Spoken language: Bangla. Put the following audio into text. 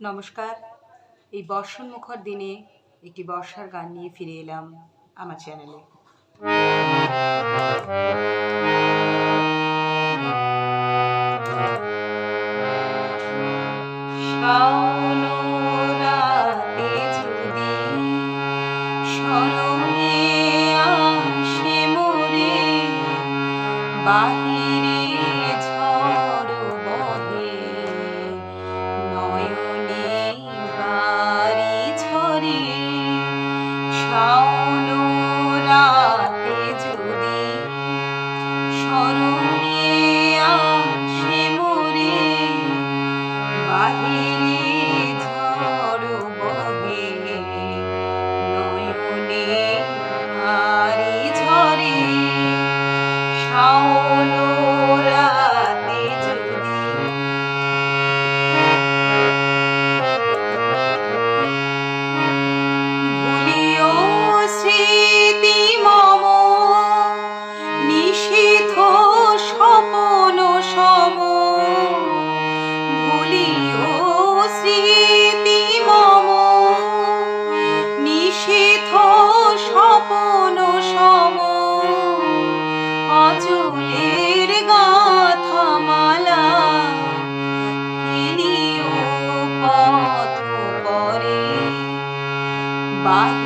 নমস্কার এই বর্ষণমুখর দিনে একটি বর্ষার গান নিয়ে ফিরে এলাম আমার চ্যানেলে Bye. Bye.